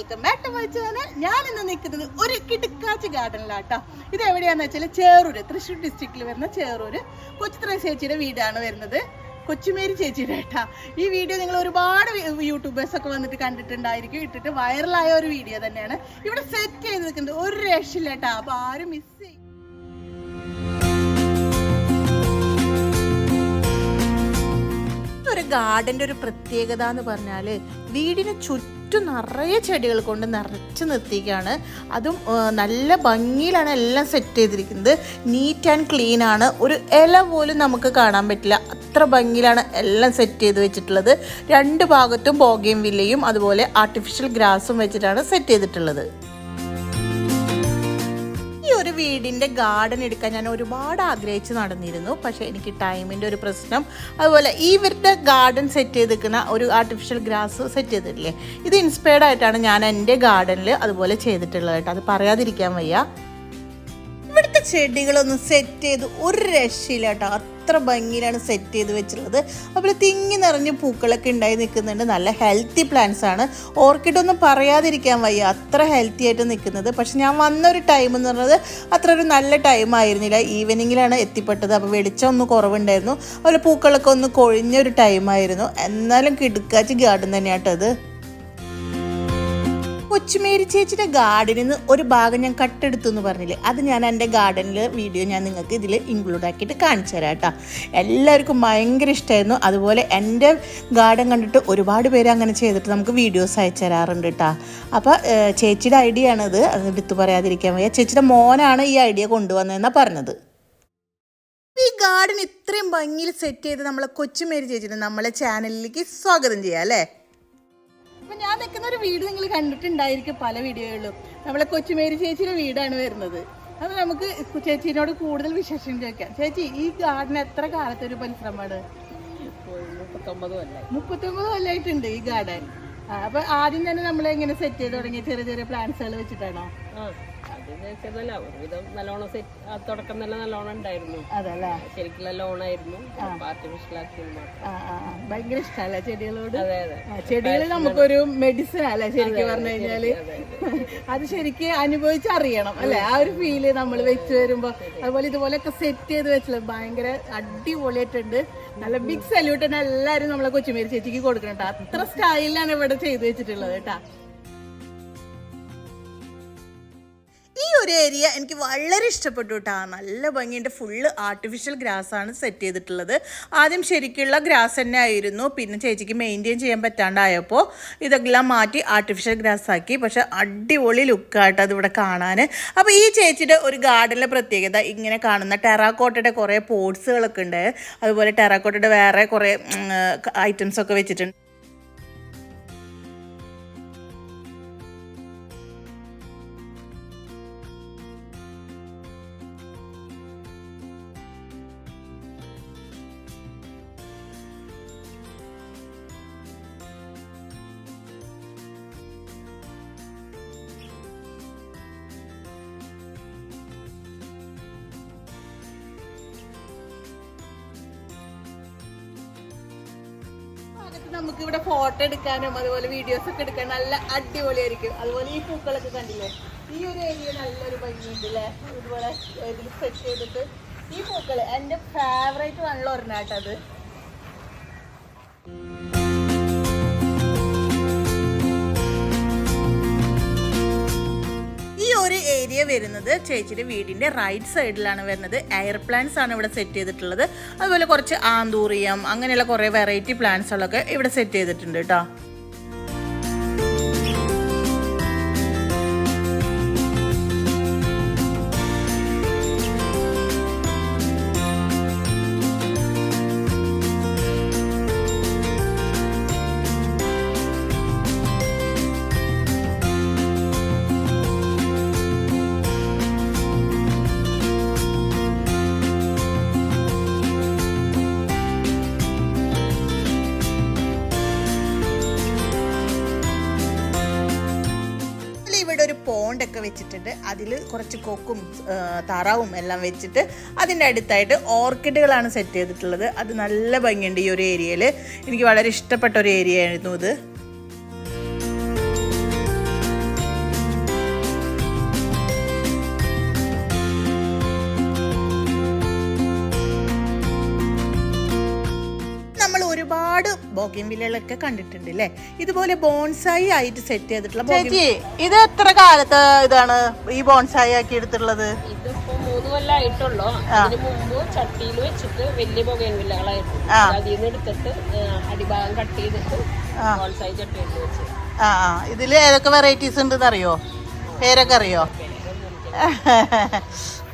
Welcome back to my ഞാൻ ഇന്ന് നിൽക്കുന്നത് ഒരു കിടുക്കാച്ച് ഗാർഡനിലാട്ടോ. ഇത് എവിടെയാന്ന് വെച്ചാൽ ചേറൂര് തൃശ്ശൂർ ഡിസ്ട്രിക്റ്റിൽ വരുന്ന ചേറൂര് കൊച്ചുത്ര ചേച്ചിയുടെ വീടാണ് വരുന്നത്. കൊച്ചുമേരി ചേച്ചിയുടെ ഏട്ടാ. ഈ വീഡിയോ നിങ്ങൾ ഒരുപാട് യൂട്യൂബേഴ്സ് ഒക്കെ വന്നിട്ട് കണ്ടിട്ടുണ്ടായിരിക്കും. ഇട്ടിട്ട് വൈറലായ ഒരു വീഡിയോ തന്നെയാണ്. ഇവിടെ സെറ്റ് ചെയ്ത് നിൽക്കുന്നത് ഒരു രക്ഷയില്ല ഏട്ടാ. അപ്പൊ ആരും മിസ് ചെയ്യും ഒരു ഗാർഡന്റെ ഒരു പ്രത്യേകത എന്ന് പറഞ്ഞാൽ വീടിന് ചുറ്റും നിറയെ ചെടികൾ കൊണ്ട് നിറച്ച് നിർത്തിയിരിക്കുകയാണ്. അതും നല്ല ഭംഗിയിലാണ് എല്ലാം സെറ്റ് ചെയ്തിരിക്കുന്നത്. നീറ്റ് ആൻഡ് ക്ലീൻ ആണ്. ഒരു ഇല പോലും നമുക്ക് കാണാൻ പറ്റില്ല. അത്ര ഭംഗിയിലാണ് എല്ലാം സെറ്റ് ചെയ്ത് വെച്ചിട്ടുള്ളത്. രണ്ട് ഭാഗത്തും ബോഗയും വില്ലയും അതുപോലെ ആർട്ടിഫിഷ്യൽ ഗ്രാസും വെച്ചിട്ടാണ് സെറ്റ് ചെയ്തിട്ടുള്ളത്. വീടിന്റെ ഗാർഡൻ എടുക്കാൻ ഞാൻ ഒരുപാട് ആഗ്രഹിച്ച് നടന്നിരുന്നു. പക്ഷേ എനിക്ക് ടൈമിന്റെ ഒരു പ്രശ്നം. അതുപോലെ ഈ ഇവരുടെ ഗാർഡൻ സെറ്റ് ചെയ്തിരിക്കുന്ന ഒരു ആർട്ടിഫിഷ്യൽ ഗ്രാസ് സെറ്റ് ചെയ്തിട്ടില്ലേ? ഇത് ഇൻസ്പയർഡ് ആയിട്ടാണ് ഞാൻ എന്റെ ഗാർഡനിൽ അതുപോലെ ചെയ്തിട്ടുള്ളത് കേട്ടോ. അത് പറയാതിരിക്കാൻ വയ്യ. ഇവിടുത്തെ ചെടികളൊന്നും സെറ്റ് ചെയ്ത് ഒരു രക്ഷയില്ല കേട്ടോ. അത്ര ഭംഗിയിലാണ് സെറ്റ് ചെയ്ത് വെച്ചിട്ടുള്ളത്. അതുപോലെ തിങ്ങി നിറഞ്ഞ് പൂക്കളൊക്കെ ഉണ്ടായി നിൽക്കുന്നുണ്ട്. നല്ല ഹെൽത്തി പ്ലാന്റ്സ് ആണ്. ഓർക്കിഡ് ഒന്നും പറയാതിരിക്കാൻ വയ്യ. അത്ര ഹെൽത്തി ആയിട്ട് നിൽക്കുന്നത്. പക്ഷെ ഞാൻ വന്നൊരു ടൈം എന്ന് പറഞ്ഞത് അത്ര ഒരു നല്ല ടൈം ആയിരുന്നില്ല. ഈവനിങ്ങിലാണ് എത്തിപ്പെട്ടത്. അപ്പോൾ വെളിച്ചം ഒന്ന് കുറവുണ്ടായിരുന്നു. അതുപോലെ പൂക്കളൊക്കെ ഒന്ന് കൊഴിഞ്ഞൊരു ടൈമായിരുന്നു എന്നാലും കിടുക്കാച്ച് ഗാർഡൻ തന്നെയാട്ടത് കൊച്ചുമേരി ചേച്ചിയുടെ ഗാർഡനിൽ നിന്ന് ഒരു ഭാഗം ഞാൻ കട്ടെടുത്തു എന്ന് പറഞ്ഞില്ലേ? അത് ഞാൻ എന്റെ ഗാർഡനിൽ വീഡിയോ ഞാൻ നിങ്ങൾക്ക് ഇതിൽ ഇൻക്ലൂഡ് ആക്കിയിട്ട് കാണിച്ചു തരാം കേട്ടോ. എല്ലാവർക്കും ഭയങ്കര ഇഷ്ടമായിരുന്നു അതുപോലെ എന്റെ ഗാർഡൻ കണ്ടിട്ട് ഒരുപാട് പേര് അങ്ങനെ ചെയ്തിട്ട് നമുക്ക് വീഡിയോസ് അയച്ചു തരാറുണ്ട് കേട്ടോ. അപ്പോൾ ചേച്ചിയുടെ ഐഡിയ ആണിത്. അത് എടുത്തു പറയാതിരിക്കാൻ വയ്യ. ചേച്ചിയുടെ മോനാണ് ഈ ഐഡിയ കൊണ്ടുവന്നതെന്നാണ് പറഞ്ഞത്. ഈ ഗാർഡൻ ഇത്രയും ഭംഗിയിൽ സെറ്റ് ചെയ്ത് നമ്മളെ കൊച്ചുമേരി ചേച്ചിനെ നമ്മളെ ചാനലിലേക്ക് സ്വാഗതം ചെയ്യാം അല്ലേ? അപ്പൊ ഞാൻ നിൽക്കുന്ന ഒരു വീട് നിങ്ങൾ കണ്ടിട്ടുണ്ടായിരിക്കും പല വീഡിയോകളിലും നമ്മളെ കൊച്ചുമേരി ചേച്ചിയുടെ വീടാണ് വരുന്നത്. അപ്പൊ നമുക്ക് ചേച്ചീനോട് കൂടുതൽ വിശേഷം ചോദിക്കാം. ചേച്ചി ഈ ഗാർഡൻ എത്ര കാലത്തെ ഒരു പരിശ്രമമാണ്? മുപ്പത്തൊമ്പത് കൊല്ലം മുപ്പത്തൊമ്പത് കൊല്ലമായിട്ടുണ്ട് ഈ ഗാർഡൻ അപ്പൊ ആദ്യം തന്നെ നമ്മൾ എങ്ങനെ സെറ്റ് ചെയ്ത് തുടങ്ങിയ ചെറിയ ചെറിയ പ്ലാന്റ്സുകൾ വെച്ചിട്ടാണോ? ആ അതെന്ന് വെച്ചതല്ല ഒരുവിധം നല്ലോണം സെറ്റ് തുടക്കം തന്നെ നല്ലോണം ഉണ്ടായിരുന്നു. അതല്ലേ? ശരിക്കുള്ള ലോണായിരുന്നു ആർട്ടിഫിഷ്യൽ. ഭയങ്കര ഇഷ്ടമല്ലേ ചെടികളോട്? അതെ അതെ. ചെടികൾ നമുക്കൊരു മെഡിസിൻ അല്ലേ ശരിക്കും പറഞ്ഞു കഴിഞ്ഞാൽ? അത് ശരിക്കും അനുഭവിച്ചറിയണം അല്ലെ? ആ ഒരു ഫീൽ നമ്മൾ വെച്ച് വരുമ്പോ. അതുപോലെ ഇതുപോലെയൊക്കെ സെറ്റ് ചെയ്ത് വെച്ചാൽ ഭയങ്കര അടിപൊളിയായിട്ടുണ്ട്. നല്ല ബിഗ് സല്യൂട്ട് എല്ലാരും നമ്മളെ കൊച്ചുമേരി ചേച്ചിക്ക് കൊടുക്കണം കേട്ടോ. അത്ര സ്റ്റൈലാണ് ഇവിടെ ചെയ്ത് വെച്ചിട്ടുള്ളത് കേട്ടാ. ഒരു ഏരിയ എനിക്ക് വളരെ ഇഷ്ടപ്പെട്ടു കേട്ടോ നല്ല ഭംഗിയുണ്ട്. ഫുള്ള് ആർട്ടിഫിഷ്യൽ ഗ്രാസാണ് സെറ്റ് ചെയ്തിട്ടുള്ളത്. ആദ്യം ശരിക്കുള്ള ഗ്രാസ് തന്നെ ആയിരുന്നു. പിന്നെ ചേച്ചിക്ക് മെയിന്റെയിൻ ചെയ്യാൻ പറ്റാണ്ടായപ്പോൾ ഇതെല്ലാം മാറ്റി ആർട്ടിഫിഷ്യൽ ഗ്രാസ് ആക്കി. പക്ഷെ അടിപൊളി ലുക്കായിട്ട് അതിവിടെ കാണാൻ അപ്പോൾ ഈ ചേച്ചിയുടെ ഒരു ഗാർഡനിലെ പ്രത്യേകത ഇങ്ങനെ കാണുന്ന ടെറാക്കോട്ടയുടെ കുറേ പോർട്സുകളൊക്കെ ഉണ്ട്. അതുപോലെ ടെറാക്കോട്ടയുടെ വേറെ കുറേ ഐറ്റംസൊക്കെ വെച്ചിട്ടുണ്ട്. നമുക്ക് ഇവിടെ ഫോട്ടോ എടുക്കാനും അതുപോലെ വീഡിയോസ് ഒക്കെ എടുക്കാൻ നല്ല അടിപൊളിയായിരിക്കും. അതുപോലെ ഈ പൂക്കളൊക്കെ കണ്ടില്ലേ? ഈ ഒരു ഏരിയ നല്ലൊരു ഭംഗിയുണ്ട് അല്ലേ ഇതുപോലെ ഇതിൽ സെറ്റ് ചെയ്തിട്ട് ഈ പൂക്കൾ എന്റെ ഫേവറേറ്റ് നല്ല ഒരെണ്ണാട്ടത് ഈ ഏരിയ വരുന്നത് ചേച്ചിയുടെ വീടിന്റെ റൈറ്റ് സൈഡിലാണ് വരുന്നത്. എയർ പ്ലാന്റ്സ് ആണ് ഇവിടെ സെറ്റ് ചെയ്തിട്ടുള്ളത്. അതുപോലെ കുറച്ച് ആന്തൂറിയം അങ്ങനെയുള്ള കുറേ വെറൈറ്റി പ്ലാന്റ്സുകളൊക്കെ ഇവിടെ സെറ്റ് ചെയ്തിട്ടുണ്ട് കേട്ടോ ഇവിടെ ഒരു പോണ്ടൊക്കെ വെച്ചിട്ടുണ്ട്. അതിൽ കുറച്ച് കൊക്കും തറവും എല്ലാം വെച്ചിട്ട് അതിന്റെ അടുത്തായിട്ട് ഓർക്കിഡുകളാണ് സെറ്റ് ചെയ്തിട്ടുള്ളത്. അത് നല്ല ഭംഗിയുണ്ട് ഈ ഒരു ഏരിയയിൽ എനിക്ക് വളരെ ഇഷ്ടപ്പെട്ട ഒരു ഏരിയ ആയിരുന്നു ഇത്. വില്ലകളൊക്കെ കണ്ടിട്ടുണ്ട് അല്ലേ ഇതുപോലെ ബോൺസായി ആയിട്ട് സെറ്റ് ചെയ്തിട്ടുള്ള ചേച്ചി ഇത് എത്ര കാലത്ത് ഇതാണ് ഈ ബോൺസായി ആക്കി എടുത്തിട്ടുള്ളത്? ഇതിപ്പോ മൂന്ന് കൊല്ലമായിട്ടുള്ളൂ അതിന് മുമ്പ് ചട്ടിയിൽ വെച്ചിട്ട് വലിയ. അതിൽ നിന്ന് എടുത്തിട്ട് അടിഭാഗം കട്ട് ചെയ്തിട്ട് ബോൾസായി ചട്ടിയിൽ വെച്ച്. ആ ആ. ഇതിൽ ഏതൊക്കെ വെറൈറ്റീസ് ഉണ്ടെന്ന് അറിയോ? പേരൊക്കെ അറിയോ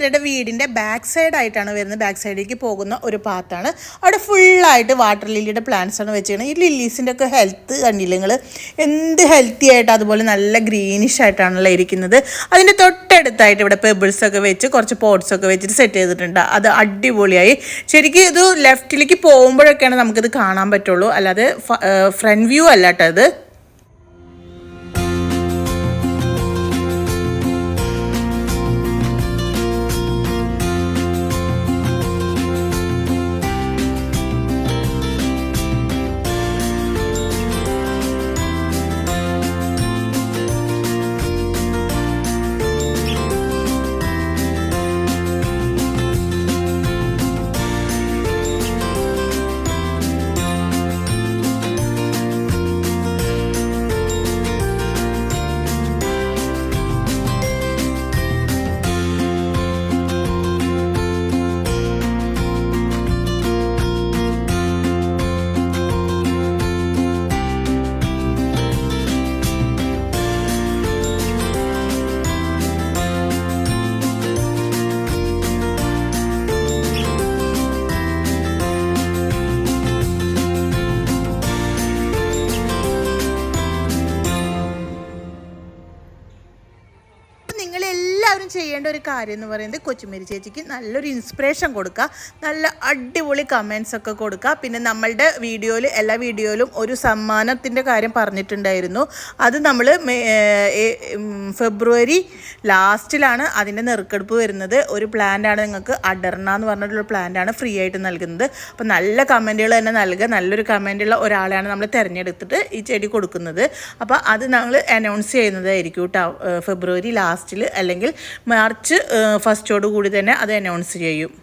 ഇവരുടെ വീടിന്റെ ബാക്ക് സൈഡ് ആയിട്ടാണ് വരുന്നത്. ബാക്ക് സൈഡിലേക്ക് പോകുന്ന ഒരു പാത്താണ് അവിടെ ഫുള്ളായിട്ട് വാട്ടർ ലില്ലിയുടെ പ്ലാന്റ്സ് ആണ് വെച്ചിരിക്കുന്നത്. ഈ ലില്ലീസിന്റെ ഒക്കെ ഹെൽത്ത് കണ്ടില്ല നിങ്ങൾ എന്ത് ഹെൽത്തി ആയിട്ട് അതുപോലെ നല്ല ഗ്രീനിഷ് ആയിട്ടാണല്ലോ ഇരിക്കുന്നത്. അതിന്റെ തൊട്ടടുത്തായിട്ട് ഇവിടെ പെബിൾസ് ഒക്കെ വെച്ച് കുറച്ച് പോട്ട്സ് ഒക്കെ വെച്ചിട്ട് സെറ്റ് ചെയ്തിട്ടുണ്ട്. അത് അടിപൊളിയായി. ശരിക്കും ഇത് ലെഫ്റ്റിലേക്ക് പോകുമ്പോഴൊക്കെയാണ് നമുക്കിത് കാണാൻ പറ്റുള്ളൂ. അല്ലാതെ ഫ്രണ്ട് വ്യൂ അല്ലാട്ടോ ഇത്. ചെയ്യേണ്ട ഒരു കാര്യം എന്ന് പറയുന്നത് കൊച്ചുമേരി ചേച്ചിക്ക് നല്ലൊരു ഇൻസ്പിറേഷൻ കൊടുക്കുക. നല്ല അടിപൊളി കമൻസ് ഒക്കെ കൊടുക്കുക. പിന്നെ നമ്മളുടെ വീഡിയോയിൽ എല്ലാ വീഡിയോയിലും ഒരു സമ്മാനത്തിന്റെ കാര്യം പറഞ്ഞിട്ടുണ്ടായിരുന്നു. അത് നമ്മൾ ഫെബ്രുവരി ലാസ്റ്റിലാണ് അതിന്റെ നെറുക്കെടുപ്പ് വരുന്നത്. ഒരു പ്ലാന്റാണ് നിങ്ങൾക്ക് അഡർണ എന്ന് പറഞ്ഞിട്ടുള്ള പ്ലാന്റാണ് ഫ്രീ ആയിട്ട് നൽകുന്നത്. അപ്പോൾ നല്ല കമന്റുകൾ തന്നെ നൽകുക. നല്ലൊരു കമന്റുള്ള ഒരാളെയാണ് നമ്മൾ തിരഞ്ഞെടുത്തിട്ട് ഈ ചെടി കൊടുക്കുന്നത്. അപ്പോൾ അത് നമ്മൾ അനൗൺസ് ചെയ്യുന്നതായിരിക്കും കേട്ടോ. ഫെബ്രുവരി ലാസ്റ്റിൽ അല്ലെങ്കിൽ ഫസ്റ്റോട് കൂടി തന്നെ അത് അനൗൺസ് ചെയ്യും.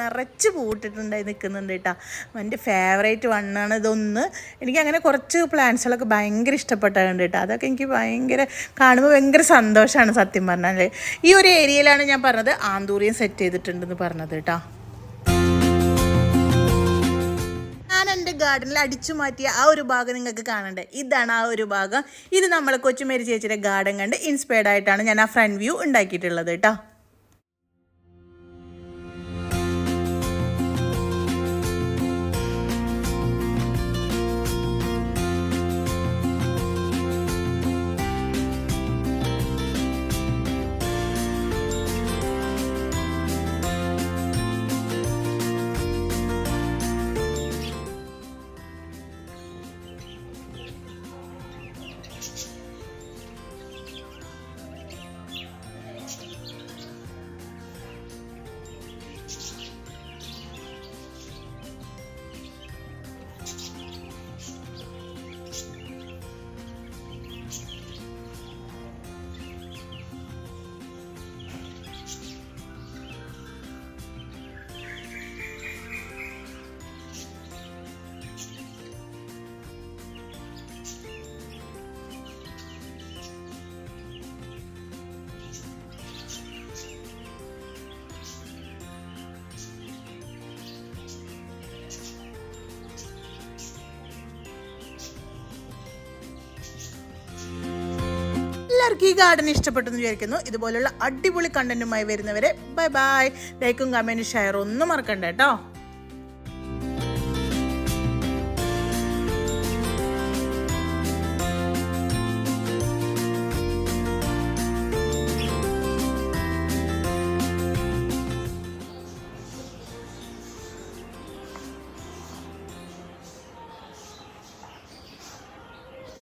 നിറച്ച് പൂട്ടിട്ടുണ്ടായി നിൽക്കുന്നുണ്ട് കേട്ടോ. എന്റെ ഫേവറേറ്റ് വണ്ണാണ് ഇതൊന്ന്. എനിക്ക് അങ്ങനെ കുറച്ച് പ്ലാന്റ്സുകളൊക്കെ ഭയങ്കര ഇഷ്ടപ്പെട്ടുണ്ട് കേട്ടോ. അതൊക്കെ എനിക്ക് ഭയങ്കര കാണുമ്പോൾ ഭയങ്കര സന്തോഷമാണ് സത്യം പറഞ്ഞാൽ. ഈ ഒരു ഏരിയയിലാണ് ഞാൻ പറഞ്ഞത് ആന്തൂറിയം സെറ്റ് ചെയ്തിട്ടുണ്ടെന്ന് പറഞ്ഞത് കേട്ടോ. എന്റെ ഗാർഡനിൽ അടിച്ചു മാറ്റിയ ആ ഒരു ഭാഗം നിങ്ങൾക്ക് കാണണ്ടേ? ഇതാണ് ആ ഒരു ഭാഗം. ഇത് നമ്മൾ കൊച്ചുമേരി ചേച്ചിയുടെ ഗാർഡൻ കണ്ട് ഇൻസ്പയർഡ് ആയിട്ടാണ് ഞാൻ ആ ഫ്രണ്ട് വ്യൂ ഉണ്ടാക്കിയിട്ടുള്ളത് കേട്ടോ. ഈ ഗാർഡൻ ഇഷ്ടപ്പെട്ടു എന്ന് വിചാരിക്കുന്നു. ഇതുപോലുള്ള അടിപൊളി കണ്ടന്റുമായി വരുന്നവരെ ബൈ ബൈ ലൈക്കും കമന്റും ഷെയർ ഒന്നും മറക്കണ്ട കേട്ടോ.